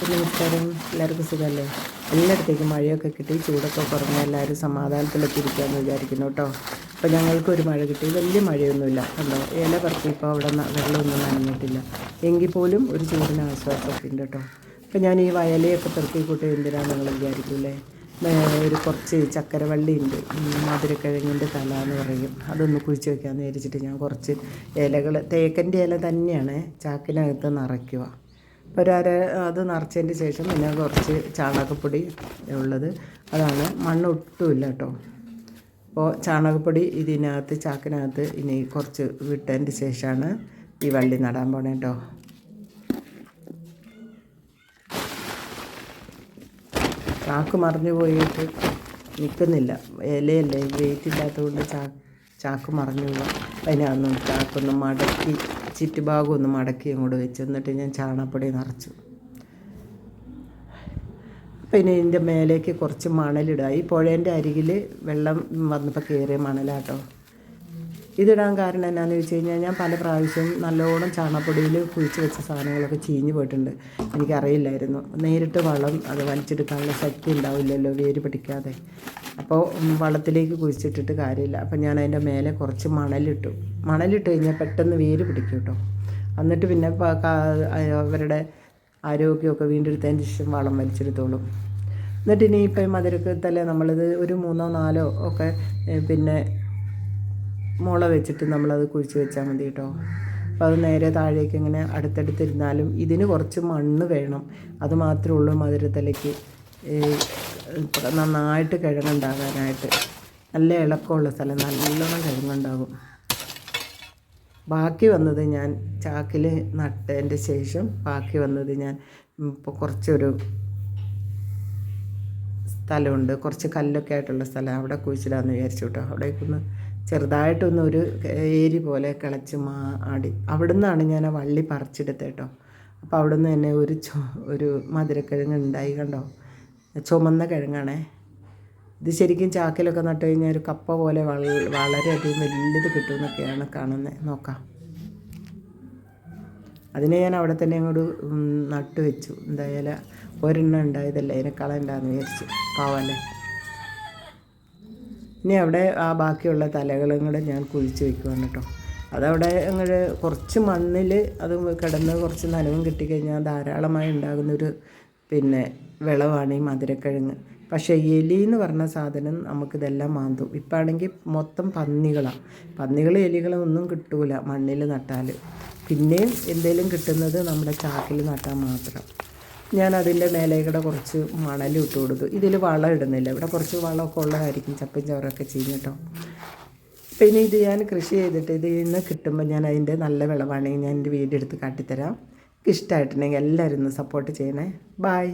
നമസ്കാരം. എല്ലാവർക്കും സുഖമല്ലേ? എല്ലായിടത്തേക്കും മഴയൊക്കെ കിട്ടി ചൂടൊക്കെ കുറഞ്ഞ് എല്ലാവരും സമാധാനത്തിലൊക്കെ ഇരിക്കാമെന്ന് വിചാരിക്കുന്നു കേട്ടോ. അപ്പോൾ ഞങ്ങൾക്ക് ഒരു മഴ കിട്ടി. വലിയ മഴയൊന്നുമില്ല. കണ്ടോ? ഇല പറത്തി ഇപ്പോൾ അവിടെ വെള്ളമൊന്നും നനഞ്ഞിട്ടില്ല. എങ്കിൽ പോലും ഒരു ചൂടിന് ആശ്വാസമൊക്കെ ഉണ്ട് കേട്ടോ. അപ്പോൾ ഞാൻ ഈ വയലയൊക്കെ പെറുക്കി കൂട്ടി എന്തിനാണ് നിങ്ങൾ വിചാരിക്കൂലേ ഒരു കുറച്ച് ചക്കരവള്ളി ഉണ്ട്. മധുരക്കിഴങ്ങിന്റെ തല എന്ന് പറയും. അതൊന്ന് കുഴിച്ച് വെക്കാമെന്ന് വിചാരിച്ചിട്ട് ഞാൻ കുറച്ച് ഇലകൾ തേക്കന്റെ ഇല തന്നെയാണ് ചാക്കിനകത്ത് നിറയ്ക്കുക. അപ്പോൾ ഒരു അര അത് നിറച്ചതിന്റെ ശേഷം പിന്നെ കുറച്ച് ചാണകപ്പൊടി ഉള്ളത്. അതാണ്. മണ്ണ് ഒട്ടുമില്ല കേട്ടോ. അപ്പോൾ ചാണകപ്പൊടി ഇതിനകത്ത് ചാക്കിനകത്ത് ഇനി കുറച്ച് വിട്ടതിന്റെ ശേഷമാണ് ഈ വള്ളി നടാൻ പോണേ കേട്ടോ. ചാക്ക് മറിഞ്ഞു പോയിട്ട് നിൽക്കുന്നില്ല. ഇലയല്ലേ വെയിറ്റ് ഇല്ലാത്തതുകൊണ്ട് ചാ ചാക്ക് മറിഞ്ഞു പോകും അതിനകത്തൊന്നും ചാക്കൊന്ന് മടക്കി ചുറ്റുഭാഗം ഒന്ന് മടക്കി അങ്ങോട്ട് വെച്ച് എന്നിട്ട് ഞാൻ ചാണകപ്പൊടി നിറച്ചു. പിന്നെ ഇതിന്റെ മേലേക്ക് കുറച്ച് മണലിടുക ഈ പുഴേന്റെ അരികിൽ വെള്ളം വന്നപ്പോൾ കയറിയ മണലാട്ടോ. ഇതിടാൻ കാരണം എന്നാന്ന് വെച്ച് കഴിഞ്ഞാൽ ഞാൻ പല പ്രാവശ്യവും നല്ലോണം ചാണപ്പൊടിയിൽ കുഴിച്ച് വെച്ച സാധനങ്ങളൊക്കെ ചീഞ്ഞ് പോയിട്ടുണ്ട്. എനിക്കറിയില്ലായിരുന്നു. നേരിട്ട് വളം അത് വലിച്ചെടുക്കാനുള്ള ശക്തി ഉണ്ടാവില്ലല്ലോ വേര് പിടിക്കാതെ. അപ്പോൾ വളത്തിലേക്ക് കുഴിച്ചിട്ടിട്ട് കാര്യമില്ല. അപ്പോൾ ഞാൻ അതിന്റെ മേലെ കുറച്ച് മണലിട്ടു. മണലിട്ട് കഴിഞ്ഞാൽ പെട്ടെന്ന് വേര് പിടിക്കും കേട്ടോ. എന്നിട്ട് പിന്നെ അവരുടെ ആരോഗ്യമൊക്കെ വീണ്ടെടുത്തതിന് ശേഷം വളം വലിച്ചെടുത്തോളും. എന്നിട്ട് ഇനിയിപ്പം മധുരക്കത്തല്ലേ നമ്മളിത് ഒരു മൂന്നോ നാലോ ഒക്കെ പിന്നെ മുള വെച്ചിട്ട് നമ്മളത് കുഴിച്ച് വെച്ചാൽ മതി കേട്ടോ. അപ്പോൾ അത് നേരെ താഴേക്ക് ഇങ്ങനെ അടുത്തടുത്തിരുന്നാലും ഇതിന് കുറച്ച് മണ്ണ് വേണം. അത് മാത്രമേ ഉള്ളൂ മധുരത്തിലേക്ക് നന്നായിട്ട് കിഴങ്ങുണ്ടാകാനായിട്ട്. നല്ല ഇളക്കമുള്ള സ്ഥലം നല്ലോണം കിഴങ്ങുണ്ടാകും. ബാക്കി വന്നത് ഞാൻ ചാക്കിൽ നട്ടതിന്റെ ശേഷം ബാക്കി വന്നത് ഞാൻ ഇപ്പോൾ കുറച്ചൊരു സ്ഥലമുണ്ട്. കുറച്ച് കല്ലൊക്കെ ആയിട്ടുള്ള സ്ഥലം അവിടെ കുഴിച്ചിടാമെന്ന് വിചാരിച്ചു കേട്ടോ. അവിടേക്കൊന്ന് ചെറുതായിട്ടൊന്ന് ഒരു ഏരി പോലെ കിളച്ച് മാ ആടി. അവിടെ നിന്നാണ് ഞാൻ ആ വള്ളി പറിച്ചെടുത്തത് കേട്ടോ. അപ്പോൾ അവിടെ നിന്ന് തന്നെ ഒരു ചോ ഒരു മധുരക്കിഴങ്ങ് ഉണ്ടായി കണ്ടോ? ചുമന്ന കിഴങ്ങാണേ. ഇത് ശരിക്കും ചാക്കിലൊക്കെ നട്ട് കഴിഞ്ഞാൽ ഒരു കപ്പ പോലെ വള- വളരെയധികം വലുത് കിട്ടുമെന്നൊക്കെയാണ് കാണുന്നത് നോക്കാം. അതിനെ ഞാൻ അവിടെ തന്നെ അങ്ങോട്ട് നട്ട് വെച്ചു എന്തായാലും ഒരെണ്ണം ഉണ്ടായതല്ലേ? അതിനെ കളയണ്ടെന്ന് വിചാരിച്ചു. പാവല്ലേ ഇനി അവിടെ ആ ബാക്കിയുള്ള തലകളും കൂടെ ഞാൻ കുഴിച്ച് വെക്കുവാണ് കേട്ടോ. അതവിടെ അങ്ങനെ കുറച്ച് മണ്ണിൽ അത് കിടന്ന് കുറച്ച് നനവും കിട്ടിക്കഴിഞ്ഞാൽ ധാരാളമായി ഉണ്ടാകുന്നൊരു പിന്നെ വിളവാണ് ഈ മധുരക്കിഴങ്ങ്. പക്ഷേ എലി എന്ന് പറഞ്ഞ സാധനം നമുക്കിതെല്ലാം മാന്തും. ഇപ്പം ആണെങ്കിൽ മൊത്തം പന്നികളാണ് പന്നികൾ എലികളും ഒന്നും കിട്ടൂല മണ്ണിൽ നട്ടാൽ പിന്നെയും എന്തെങ്കിലും കിട്ടുന്നത് നമ്മുടെ ചാക്കിൽ നട്ടാൽ മാത്രം. ഞാൻ അതിന്റെ മേലെ കൂടെ കുറച്ച് മണൽ ഇട്ട് കൊടുത്തു. ഇതിൽ വളം ഇടുന്നില്ല. ഇവിടെ കുറച്ച് വളമൊക്കെ ഉള്ളതായിരിക്കും ചപ്പും ചോറൊക്കെ ചെയ്യും കേട്ടോ. പിന്നെ ഇത് ഞാൻ കൃഷി ചെയ്തിട്ട് ഇതിൽ നിന്ന് കിട്ടുമ്പോൾ ഞാൻ അതിന്റെ നല്ല വിളവാണെങ്കിൽ ഞാൻ എന്റെ വീടെടുത്ത് കാട്ടിത്തരാം. ഇഷ്ടമായിട്ടുണ്ടെങ്കിൽ എല്ലാവരും ഒന്ന് സപ്പോർട്ട് ചെയ്യണേ. ബായ്